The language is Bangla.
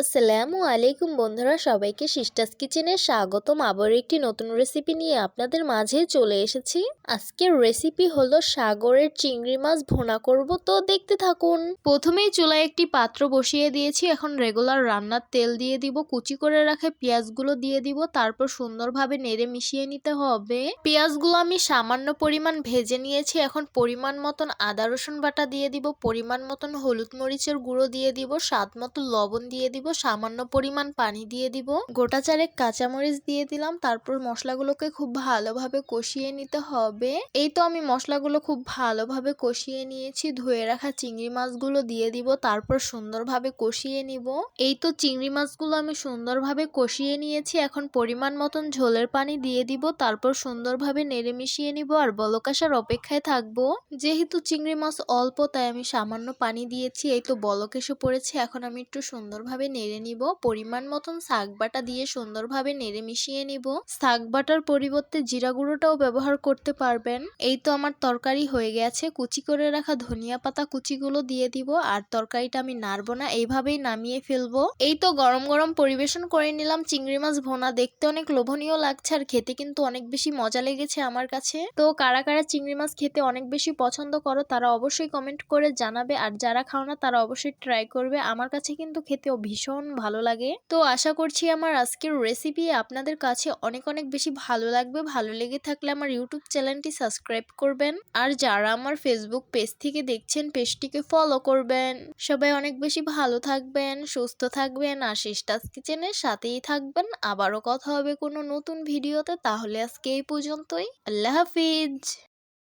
আসসালামু আলাইকুম বন্ধুরা, সবাইকে সিস্টাস কিচেনে স্বাগতম। আবার একটি নতুন রেসিপি নিয়ে আপনাদের মাঝে চলে এসেছি। আজকের রেসিপি হলো সাগরের চিংড়ি মাছ ভোনা করব। তো দেখতে থাকুন। প্রথমেই চুলায় একটি পাত্র বসিয়ে দিয়েছি। এখন রেগুলার রান্নার তেল দিয়ে দিব, কুচি করে রাখা পেঁয়াজগুলো দিয়ে দিব। তারপর সুন্দরভাবে নেড়ে মিশিয়ে নিতে হবে। পেঁয়াজগুলো আমি সামান্য পরিমাণ ভেজে নিয়েছি। এখন পরিমাণ মতন আদা রসুন বাটা দিয়ে দিব, পরিমাণ মতন হলুদ মরিচের গুঁড়ো দিয়ে দিব, স্বাদ মতো লবণ দিয়ে দিব। সামান্য পরিমাণ পানি দিয়ে দিব। গোটা চারেক কাঁচামরিচ দিয়ে দিলাম, তারপর মশলাগুলোকে খুব ভালোভাবে কষিয়ে নিতে হবে। এই তো আমি মশলাগুলো খুব ভালোভাবে কষিয়ে নিয়েছি, ধুয়ে রাখা চিংড়ি মাছগুলো দিয়ে দিব, তারপর সুন্দরভাবে কষিয়ে নিব। এই তো চিংড়ি মাছগুলো আমি সুন্দরভাবে কষিয়ে নিয়েছি, এখন পরিমাণ মতন ঝোলের পানি দিয়ে দিব, তারপর সুন্দরভাবে নেড়ে মিশিয়ে নিব আর বলকাসার অপেক্ষায় থাকব। যেহেতু চিংড়ি মাছ অল্প, তাই আমি সামান্য পানি দিয়েছি, এই তো বলক এসে পড়েছে, এখন আমি একটু সুন্দরভাবে নেড়ে নিব। পরিমাণ মতন শাক বাটা দিয়ে সুন্দরভাবে নেড়ে মিশিয়ে নিব। শাক বাটার পরিবর্তে জিরা গুঁড়োটাও ব্যবহার করতে পারবেন। এই তো আমার তরকারি হয়ে গেছে। কুচি করে রাখা ধনিয়া পাতা কুচিগুলো দিয়ে দিব। আর তরকারিটা আমি নাড়বো না, এইভাবেই নামিয়ে ফেলব। এই তো গরম গরম পরিবেশন করে নিলাম। চিংড়ি মাছ ভোনা দেখতে অনেক লোভনীয় লাগছে আর খেতে কিন্তু অনেক বেশি মজা লেগেছে আমার কাছে। তো কারা কারা চিংড়ি মাছ খেতে অনেক বেশি পছন্দ করো তারা অবশ্যই কমেন্ট করে জানাবে। আর যারা খাও না তারা অবশ্যই ট্রাই করবে। আমার কাছে কিন্তু খেতেও ভীষণ ভালো লাগে। তো আশা করছি আমার আজকের রেসিপি আপনাদের কাছে অনেক অনেক বেশি ভালো লাগবে। ভালো লেগে থাকলে আমার ইউটিউব চ্যানেলটি সাবস্ক্রাইব করবেন। আর যারা আমার ফেসবুক পেজ থেকে দেখছেন পেজটিকে ফলো করবেন। সবাই অনেক বেশি ভালো থাকবেন, সুস্থ থাকবেন। আর সিস্টাস কিচেনের সাথেই থাকবেন। আবারও কথা হবে কোনো নতুন ভিডিওতে তাহলে আজকে এই পর্যন্তই। আল্লাহ হাফিজ।